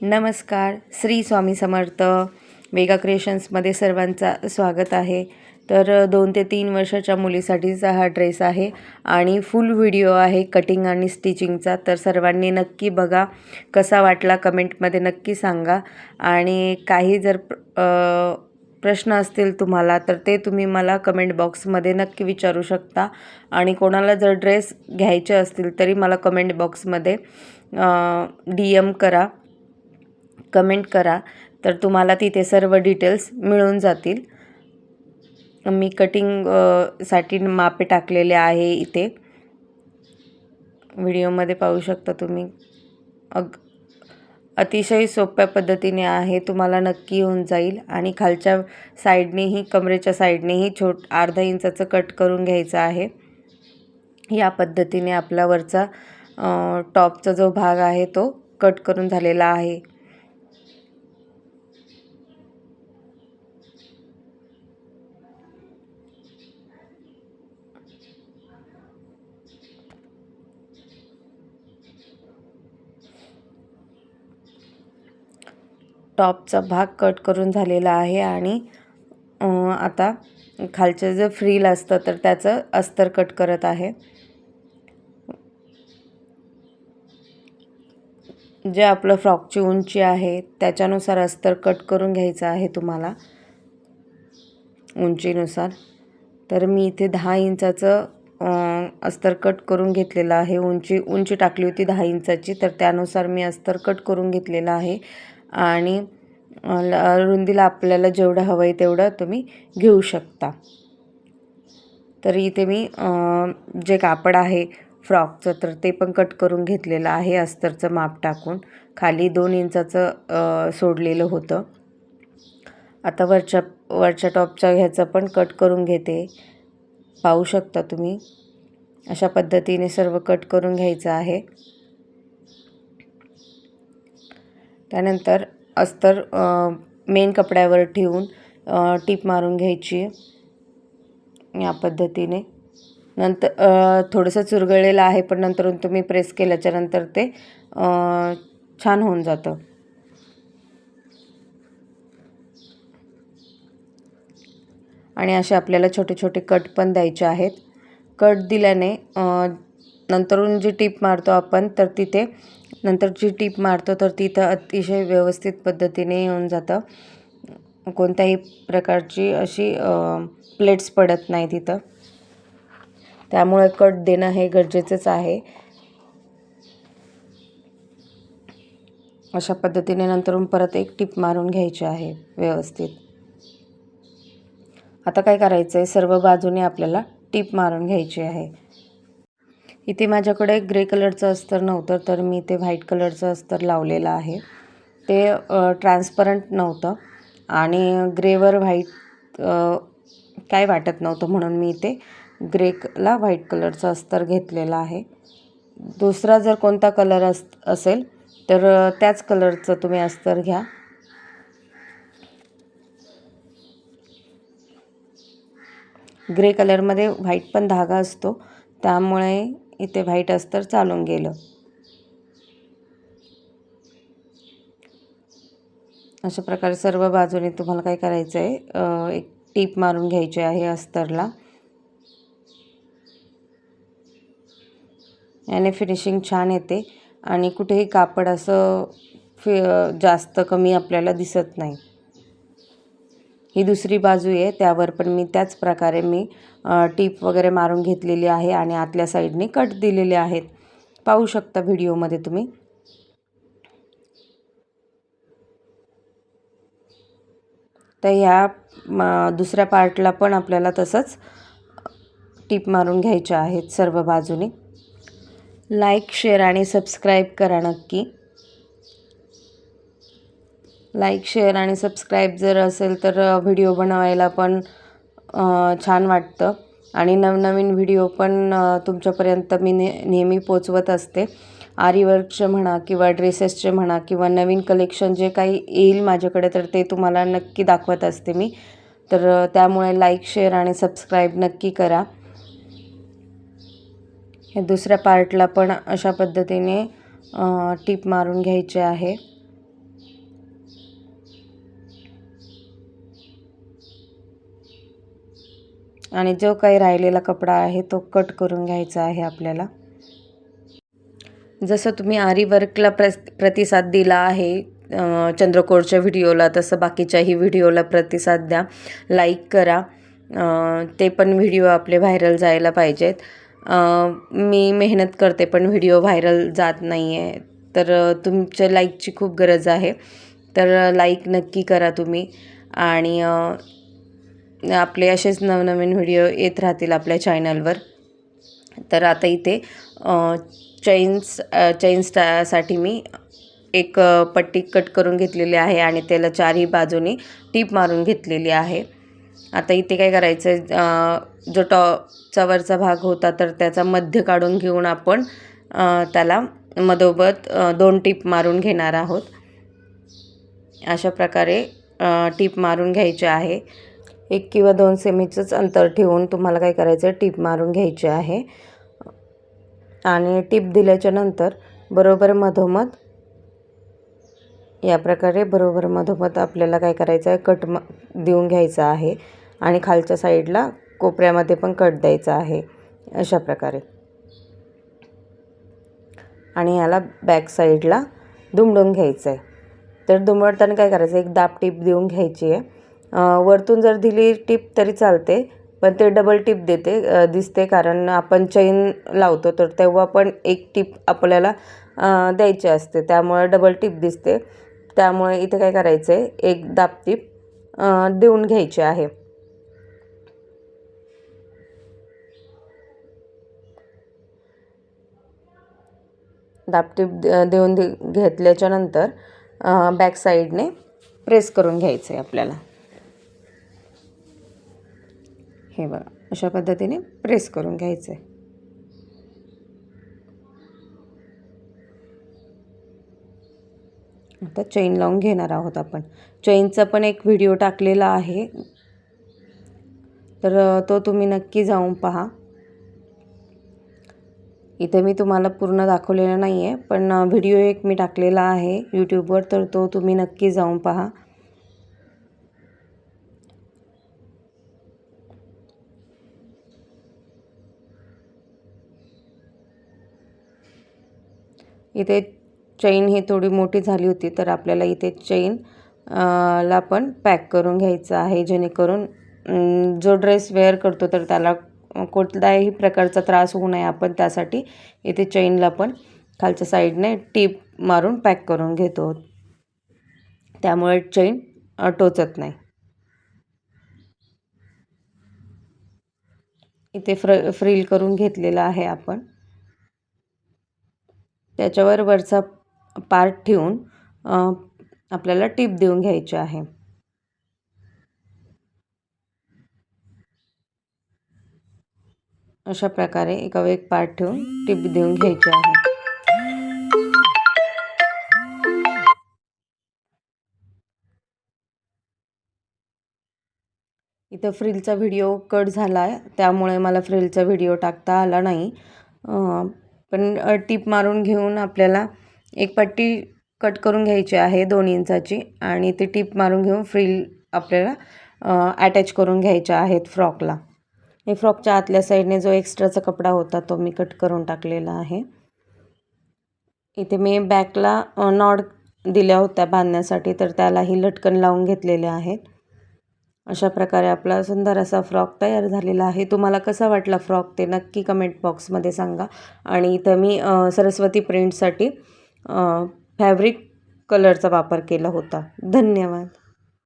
नमस्कार श्री स्वामी समर्थ. मेगा क्रिएशन्समध्ये सर्वांचा स्वागत आहे. तर दोन ते तीन वर्षाच्या मुलीसाठीचा हा ड्रेस आहे आणि फुल व्हिडिओ आहे कटिंग आणि स्टिचिंगचा. तर सर्वांनी नक्की बघा कसा वाटला कमेंटमध्ये नक्की सांगा. आणि काही जर प्रश्न असतील तुम्हाला तर ते तुम्ही मला कमेंट बॉक्समध्ये नक्की विचारू शकता. आणि कोणाला जर ड्रेस घ्यायचे असतील तरी मला कमेंट बॉक्समध्ये डी एम करा. कमेंट करा. तर तुम्हाला तिथे सर्व डिटेल्स मिळून जातील. मी कटिंगसाठी मापे टाकलेले आहे इथे. व्हिडिओमध्ये पाहू शकता तुम्ही. अग अतिशय सोप्या पद्धतीने आहे. तुम्हाला नक्की होऊन जाईल. आणि खालच्या साईडनेही कमरेच्या साईडनेही छोट अर्धा इंचाचं कट करून घ्यायचं आहे. या पद्धतीने आपला वरचा टॉपचा जो भाग आहे तो कट करून झालेला आहे. टॉपचा भाग कट करून झालेला आहे आणि आता खालचं जे फ्रील असतं तर त्याचं अस्तर कट करत आहे. जे आपलं फ्रॉकची उंची आहे त्याच्यानुसार अस्तर कट करून घ्यायचं आहे तुम्हाला उंचीनुसार. तर मी इथे दहा इंचाचं अस्तर कट करून घेतलेलं आहे. उंची उंची टाकली होती दहा इंचाची तर त्यानुसार मी अस्तर कट करून घेतलेलं आहे. आणि रुंदीला आपल्याला जेवढं हवं आहे तेवढं तुम्ही घेऊ शकता. तर इथे मी जे कापड आहे फ्रॉकचं तर ते पण कट करून घेतलेलं आहे अस्तरचं माप टाकून. खाली दोन इंचाचं सोडलेलं होतं. आता वरच्या वरच्या टॉपच्या ह्याचं पण कट करून घेते. पाहू शकता तुम्ही? अशा पद्धतीने सर्व कट करून घ्यायचं आहे. त्यानंतर अस्तर मेन कपड्यावर ठेवून टीप मारून घ्यायची. या पद्धतीने. नंतर थोडंसं चुरगळलेलं आहे पण नंतर तुम्ही प्रेस केल्याच्यानंतर ते छान होऊन जातं. आणि असे आपल्याला छोटे छोटे कट पण द्यायचे आहेत. कट दिल्याने नंतरून जी टीप मारतो आपण तर तिथे नंतर जी टीप मारतो तर तिथं अतिशय व्यवस्थित पद्धतीने येऊन जातं. कोणत्याही प्रकारची अशी प्लेट्स पडत नाही तिथं. त्यामुळे कट देणं हे गरजेचंच आहे. अशा पद्धतीने नंतरून परत एक टीप मारून घ्यायची आहे व्यवस्थित. आता काय करायचं आहे सर्व बाजूने आपल्याला टीप मारून घ्यायची आहे. इथे माझ्याकडे ग्रे कलरचं अस्तर नव्हतं तर मी ते व्हाईट कलरचं अस्तर लावलेलं आहे. ते ट्रान्सपरंट नव्हतं आणि ग्रेवर व्हाईट काय वाटत नव्हतं म्हणून मी इथे ग्रेला व्हाईट कलरचं अस्तर घेतलेलं आहे. दुसरा जर कोणता कलर अस असेल तर त्याच कलरचं तुम्ही अस्तर घ्या. ग्रे कलरमध्ये व्हाईट पण धागा असतो त्यामुळे इथे व्हाईट अस्तर चालून गेलं. अशा प्रकारे सर्व बाजूने तुम्हाला काय करायचं आहे एक टीप मारून घ्यायची आहे अस्तरला. याने फिनिशिंग छान येते आणि कुठेही कापड असं फि जास्त कमी आपल्याला दिसत नाही. ही दुसरी बाजू आहे. त्यावर पण मी त्याच प्रकारे मी टीप वगैरे मारून घेतलेली आहे आणि आतल्या साईडने कट दिलेले आहेत. पाहू शकता व्हिडिओमध्ये तुम्ही. तर ह्या म, दुसऱ्या पार्टला पण आपल्याला तसंच टीप मारून घ्यायच्या आहेत सर्व बाजूने. लाईक शेअर आणि सबस्क्राईब करा नक्की. लाईक शेअर आणि सबस्क्राईब जर असेल तर व्हिडिओ बनवायला पण छान वाटतं. आणि नवनवीन व्हिडिओ पण तुमच्यापर्यंत मी ने नेहमी पोचवत असते. आरीवर्कचे म्हणा किंवा ड्रेसेसचे म्हणा किंवा नवीन कलेक्शन जे काही येईल माझ्याकडे तर ते तुम्हाला नक्की दाखवत असते मी. तर त्यामुळे लाईक शेअर आणि सबस्क्राईब नक्की करा. हे दुसऱ्या पार्टला पण अशा पद्धतीने टीप मारून घ्यायचे आहे. आणि जो काही राहिलेला कपडा आहे तो कट करून घ्यायचा आहे आपल्याला. जसं तुम्ही आरी वर्कला प्र प्रतिसाद दिला आहे चंद्रकोरच्या व्हिडिओला तसं बाकीच्याही व्हिडिओला प्रतिसाद द्या. लाईक करा. ते पण व्हिडिओ आपले व्हायरल जायला पाहिजेत. मी मेहनत करते पण व्हिडिओ व्हायरल जात नाही आहे तर तुमच्या लाईकची खूप गरज आहे. तर लाईक नक्की करा तुम्ही. आणि आपले असेच नवनवीन व्हिडिओ येत राहतील आपल्या चॅनलवर. तर आता इथे चैन्स चैन्ससाठी मी एक पट्टी कट करून घेतलेली आहे आणि त्याला चारही बाजूनी टीप मारून घेतलेली आहे. आता इथे काय करायचं आहे जो टॉपचा वरचा भाग होता तर त्याचा मध्य काढून घेऊन आपण त्याला मधोबत दोन टीप मारून घेणार आहोत. अशा प्रकारे टीप मारून घ्यायची आहे. एक किंवा दोन सेमीचंच अंतर ठेवून तुम्हाला काय करायचं आहे टीप मारून घ्यायची आहे. आणि टीप दिल्याच्या नंतर बरोबर मधोमध या प्रकारे बरोबर मधोमध आपल्याला काय करायचं आहे कट म देऊन घ्यायचा आहे. आणि खालच्या साईडला कोपऱ्यामध्ये पण कट द्यायचा आहे. अशा प्रकारे. आणि याला बॅक साईडला दुमडून घ्यायचं आहे तर दुमडताना काय करायचं एक दाब टीप देऊन घ्यायची आहे. वरतून जर दिली टीप तरी चालते पण ते डबल टिप देते दिसते. कारण आपण चैन लावतो तर तेव्हा पण एक टिप आपल्याला द्यायची असते. त्यामुळे डबल टिप दिसते. त्यामुळे इथे काय करायचं आहे एक दाब टीप देऊन घ्यायची आहे. दाबटीप द- देऊन दे घेतल्याच्या नंतर बॅक साईडने प्रेस करून घ्यायचं आहे आपल्याला. हे बघा अशा पद्धतीने प्रेस करून घ्यायचं आहे आता चैन लावून घेणार आहोत आपण. चैनचा पण एक व्हिडिओ टाकलेला आहे. तर तो तुम्ही नक्की जाऊन पहा. इथे मी तुम्हाला पूर्ण दाखवलेला नाही आहे पण व्हिडिओ एक मी टाकलेला आहे यूट्यूबवर तर तो तुम्ही नक्की जाऊन पहा. इथे चैन ही थोडी मोठी झाली होती तर आपल्याला इथे चैन ला पण पॅक करून घ्यायचं आहे जेणेकरून जो ड्रेस वेअर करतो तर त्याला कोणताही प्रकारचा त्रास होऊ नये. आपण त्यासाठी इथे चैनला पण खालच्या साईडने टीप मारून पॅक करून घेतो. त्यामुळे चैन टोचत नाही. इथे फ्र फ्रील करून घेतलेलं आहे आपण. त्याच्यावर वरचा पार्ट ठेवून आपल्याला टीप देऊन घ्यायची आहे. अशा प्रकारे एकावर एक पार्ट ठेवून टीप देऊन घ्यायची आहे. इथं फ्रिलचा व्हिडिओ कट झाला आहे त्यामुळे मला फ्रिलचा व्हिडिओ टाकता आला नाही. पण टीप मारून घेऊन आपल्याला एक पट्टी कट करून घ्यायची आहे दोन इंचाची आणि ती टीप मारून घेऊन फ्रिल आपल्याला अटॅच करून घ्यायच्या आहेत फ्रॉकला. हे फ्रॉकच्या आतल्या साईडने जो एक्स्ट्राचा कपडा होता तो मी कट करून टाकलेला आहे. इथे मी बॅकला नॉड दिल्या होत्या बांधण्यासाठी तर त्यालाही लटकन लावून घेतलेले आहेत. अशा प्रकारे आपला सुंदर असा फ्रॉक तयार झालेला आहे. तुम्हाला कसा वाटला फ्रॉक ते नक्की कमेंट बॉक्समध्ये सांगा. आणि इथं मी सरस्वती प्रिंटसाठी फॅब्रिक कलरचा वापर केला होता. धन्यवाद.